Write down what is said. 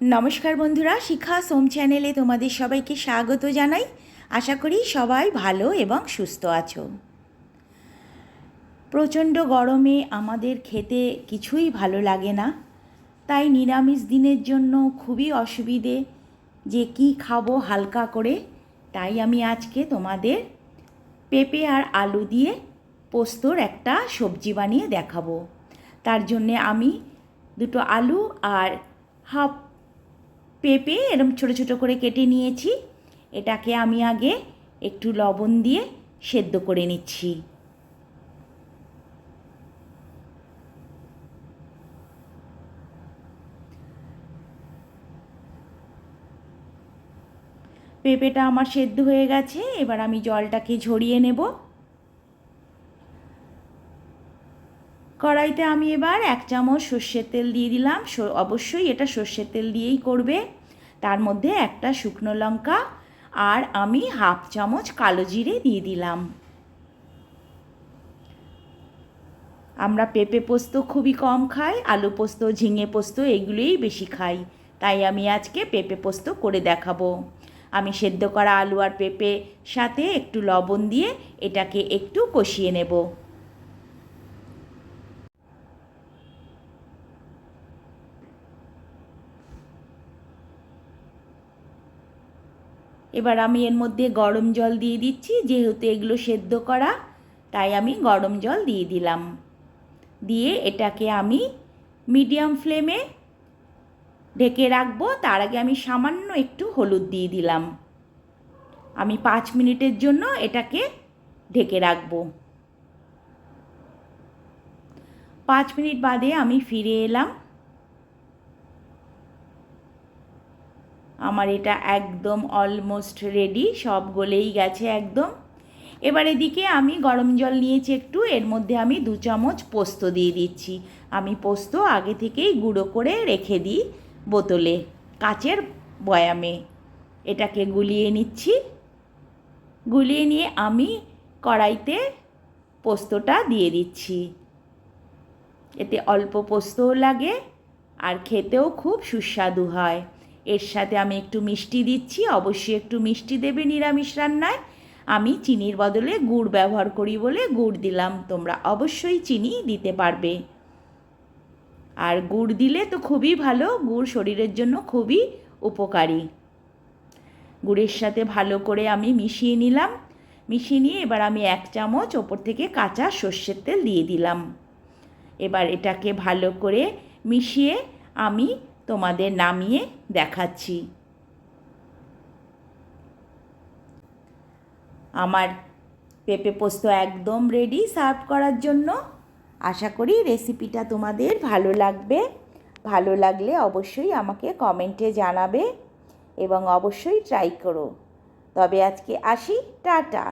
নমস্কার বন্ধুরা, শিখা সোম চ্যানেলে তোমাদের সবাইকে স্বাগত জানাই। আশা করি সবাই ভালো এবং সুস্থ আছো। প্রচণ্ড গরমে আমাদের খেতে কিছুই ভালো লাগে না। তাই নিরামিষ দিনের জন্য খুবই অসুবিধে যে কি খাব হালকা করে। তাই আমি আজকে তোমাদের পেঁপে আর আলু দিয়ে পোস্তর একটা সবজি বানিয়ে দেখাবো। তার জন্যে আমি দুটো আলু আর হাফ পেঁপে এরম ছোটো ছোটো করে কেটে নিয়েছি। এটাকে আমি আগে একটু লবণ দিয়ে সেদ্ধ করে নিচ্ছি। পেঁপেটা আমার সেদ্ধ হয়ে গেছে, এবার আমি জলটাকে ঝরিয়ে নেব। কড়াইতে আমি এবার এক চামচ সর্ষের তেল দিয়ে দিলাম। অবশ্যই এটা সর্ষের তেল দিয়েই করবে। তার মধ্যে একটা শুকনো লঙ্কা আর আমি হাফ চামচ কালো জিরে দিয়ে দিলাম। আমরা পেঁপে পোস্ত খুবই কম খাই, আলু পোস্ত, ঝিঙে পোস্ত এগুলোই বেশি খাই। তাই আমি আজকে পেঁপে পোস্ত করে দেখাবো। আমি সেদ্ধ করা আলু আর পেঁপে সাথে একটু লবণ দিয়ে এটাকে একটু কষিয়ে নেব। এবার আমি এর মধ্যে গরম জল দিয়ে দিচ্ছি, যেহেতু এগুলো সেদ্ধ করা, তাই আমি গরম জল দিয়ে দিলাম। দিয়ে এটাকে আমি মিডিয়াম ফ্লেমে ঢেকে রাখব, তার আগে আমি সামান্য একটু হলুদ দিয়ে দিলাম। আমি পাঁচ মিনিটের জন্য এটাকে ঢেকে রাখব। পাঁচ মিনিট বাদে আমি ফিরে এলাম। আমার এটা একদম অলমোস্ট রেডি সব গলেই গেছে একদম। এবার এদিকে আমি গরম জল নিয়েছি একটু, এর মধ্যে আমি দু চামচ পোস্ত দিয়ে দিচ্ছি। আমি পোস্ত আগে থেকেই গুঁড়ো করে রেখে দিই বোতলে, কাচের বয়ামে। এটাকে গুলিয়ে নিচ্ছি। গুলিয়ে নিয়ে আমি কড়াইতে পোস্তটা দিয়ে দিচ্ছি। এতে অল্প পোস্তও লাগে আর খেতেও খুব সুস্বাদু হয়। এর সাথে আমি একটু মিষ্টি দিচ্ছি, অবশ্যই একটু মিষ্টি দেবে নিরামিষ রান্নায়। আমি চিনির বদলে গুড় ব্যবহার করি বলে গুড় দিলাম, তোমরা অবশ্যই চিনি দিতে পারবে। আর গুড় দিলে তো খুবই ভালো, গুড় শরীরের জন্য খুবই উপকারী। গুড়ের সাথে ভালো করে আমি মিশিয়ে নিলাম। মিশিয়ে নিয়ে এবার আমি এক চামচ ওপর থেকে কাঁচা সর্ষের তেল দিয়ে দিলাম। এবার এটাকে ভালো করে মিশিয়ে আমি তোমাদের নামিয়ে দেখাচ্ছি। আমার পেঁপে পোস্ত একদম রেডি সার্ভ করার জন্য। আশা করি রেসিপিটা তোমাদের ভালো লাগবে। ভালো লাগলে অবশ্যই আমাকে কমেন্টে জানাবে এবং অবশ্যই ট্রাই করো। তবে আজকে আসি, টাটা।